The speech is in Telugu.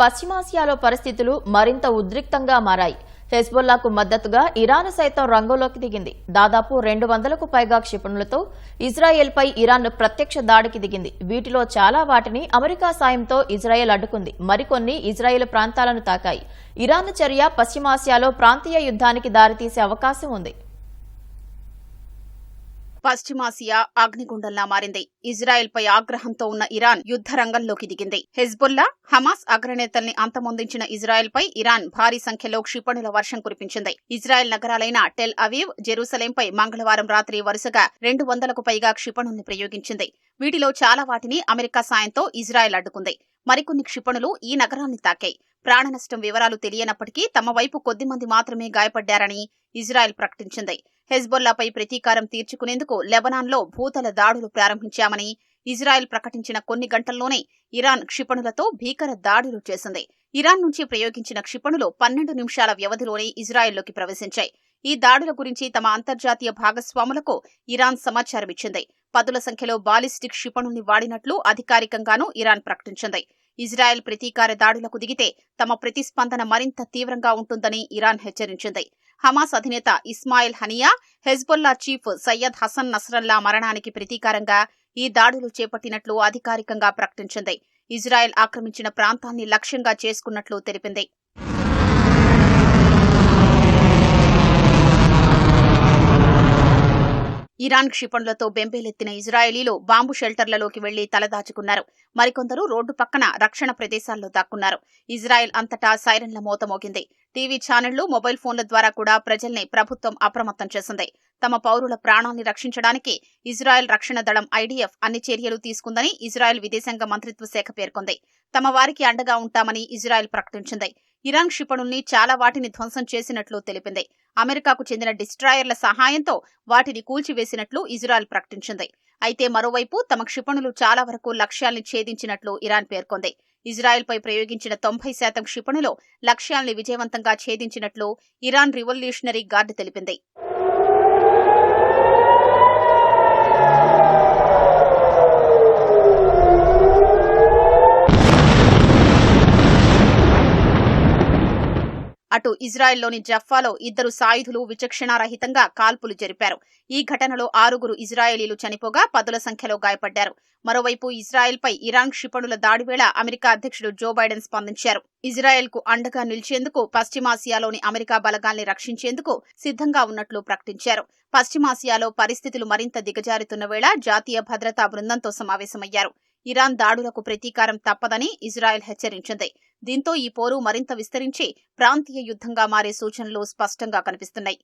పశ్చిమాసియాలో పరిస్థితులు మరింత ఉద్రిక్తంగా మారాయి. హెజ్బొల్లాకు మద్దతుగా ఇరాన్ సైతం రంగంలోకి దిగింది. దాదాపు రెండు వందలకు పైగా క్షిపణులతో ఇజ్రాయెల్పై ఇరాన్ ప్రత్యక్ష దాడికి దిగింది. వీటిలో చాలా వాటిని అమెరికా సాయంతో ఇజ్రాయెల్ అడ్డుకుంది. మరికొన్ని ఇజ్రాయెల్ ప్రాంతాలను తాకాయి. ఇరాన్ చర్య పశ్చిమాసియాలో ప్రాంతీయ యుద్ధానికి దారితీసే అవకాశం ఉంది. పశ్చిమాసియా అగ్నిగుండంలా మారింది. ఇజ్రాయెల్ పై ఆగ్రహంతో ఉన్న ఇరాన్ యుద్ధ రంగంలోకి దిగింది. హెజ్బుల్లా హమాస్ అగ్రనేతల్ని అంతమొందించిన ఇజ్రాయెల్ పై ఇరాన్ భారీ సంఖ్యలో క్షిపణుల వర్షం కురిపించింది. ఇజ్రాయెల్ నగరాలైన టెల్ అవీవ్ జెరూసలేంపై మంగళవారం రాత్రి వరుసగా రెండు వందలకు పైగా క్షిపణుల్ని ప్రయోగించింది. వీటిలో చాలా వాటిని అమెరికా సాయంతో ఇజ్రాయెల్ అడ్డుకుంది. మరికొన్ని క్షిపణులు ఈ నగరాన్ని తాకాయి. ప్రాణనష్టం వివరాలు తెలియనప్పటికీ తమ వైపు కొద్ది మంది మాత్రమే గాయపడ్డారని ఇజ్రాయెల్ ప్రకటించింది. హెజ్బొల్లాపై ప్రతీకారం తీర్చుకునేందుకు లెబనాన్లో భూతల దాడులు ప్రారంభించామని ఇజ్రాయెల్ ప్రకటించిన కొన్ని గంటల్లోనే ఇరాన్ క్షిపణులతో భీకర దాడులు చేసింది. ఇరాన్ నుంచి ప్రయోగించిన క్షిపణులు పన్నెండు నిమిషాల వ్యవధిలోనే ఇజ్రాయెల్లోకి ప్రవేశించాయి. ఈ దాడుల గురించి తమ అంతర్జాతీయ భాగస్వాములకు ఇరాన్ సమాచారం ఇచ్చింది. పదుల సంఖ్యలో బాలిస్టిక్ క్షిపణుల్ని వాడినట్లు అధికారికంగానూ ఇరాన్ ప్రకటించింది. ఇజ్రాయెల్ ప్రతీకార దాడులకు దిగితే తమ ప్రతిస్పందన మరింత తీవ్రంగా ఉంటుందని ఇరాన్ హెచ్చరించింది. హమాస్ అధినేత Ismail Haniyeh Hezbollah chief Sayyed Hassan Nasrallah మరణానికి ప్రతీకారంగా ఈ దాడులు చేపట్టినట్లు అధికారికంగా ప్రకటించింది. ఇజ్రాయెల్ ఆక్రమించిన ప్రాంతాన్ని లక్ష్యంగా చేసుకున్నట్లు తెలిపింది. ఇరాన్ క్షిపణులతో బెంబేలెత్తిన ఇజ్రాయేలీలు బాంబు షెల్టర్లలోకి వెళ్ళి తలదాచుకున్నారు. మరికొందరు రోడ్డు పక్కన రక్షణ ప్రదేశాల్లో దాక్కున్నారు. ఇజ్రాయెల్ అంతటా సైరన్ల మోత మోగింది టీవీ ఛానళ్ళు మొబైల్ ఫోన్ల ద్వారా కూడా ప్రజల్ని ప్రభుత్వం అప్రమత్తం చేసింది. తమ పౌరుల ప్రాణాన్ని రక్షించడానికి ఇజ్రాయెల్ రక్షణ దళం ఐడీఎఫ్ అన్ని చర్యలు తీసుకుందని ఇజ్రాయెల్ విదేశాంగ మంత్రిత్వ శాఖ పేర్కొంది. తమ వారికి అండగా ఉంటామని ఇజ్రాయెల్ ప్రకటించింది. ఇరాన్ క్షిపణుల్ని చాలా వాటిని ధ్వంసం చేసినట్లు తెలిపింది. అమెరికాకు చెందిన డిస్ట్రాయర్ల సహాయంతో వాటిని కూల్చివేసినట్లు ఇజ్రాయెల్ ప్రకటించింది. అయితే మరోవైపు తమ క్షిపణులు చాలా వరకు లక్ష్యాల్ని ఛేదించినట్లు ఇరాన్ పేర్కొంది. ఇజ్రాయెల్పై ప్రయోగించిన తొంభై శాతం క్షిపణులు లక్ష్యాల్ని విజయవంతంగా ఛేదించినట్లు ఇరాన్ రివల్యూషనరీ గార్డ్ తెలిపింది. అటు ఇజ్రాయెల్లోని జఫ్ఫాలో ఇద్దరు సాయుధులు విచక్షణారహితంగా కాల్పులు జరిపారు. ఈ ఘటనలో ఆరుగురు ఇజ్రాయేలీలు చనిపోగా పదుల సంఖ్యలో గాయపడ్డారు. మరోవైపు ఇజ్రాయెల్పై ఇరాన్ క్షిపణుల దాడి వేళ అమెరికా అధ్యక్షుడు జో బైడెన్ స్పందించారు. ఇజ్రాయెల్కు అండగా నిలిచేందుకు పశ్చిమాసియాలోని అమెరికా బలగాల్ని రక్షించేందుకు సిద్ధంగా ఉన్నట్లు ప్రకటించారు. పశ్చిమాసియాలో పరిస్థితులు మరింత దిగజారుతున్న వేళ జాతీయ భద్రతా బృందంతో సమావేశమయ్యారు. ఇరాన్ దాడులకు ప్రతీకారం తప్పదని ఇజ్రాయెల్ హెచ్చరించింది. దీంతో ఈ పోరు మరింత విస్తరించి ప్రాంతీయ యుద్ధంగా మారే సూచనలు స్పష్టంగా కనిపిస్తున్నాయి.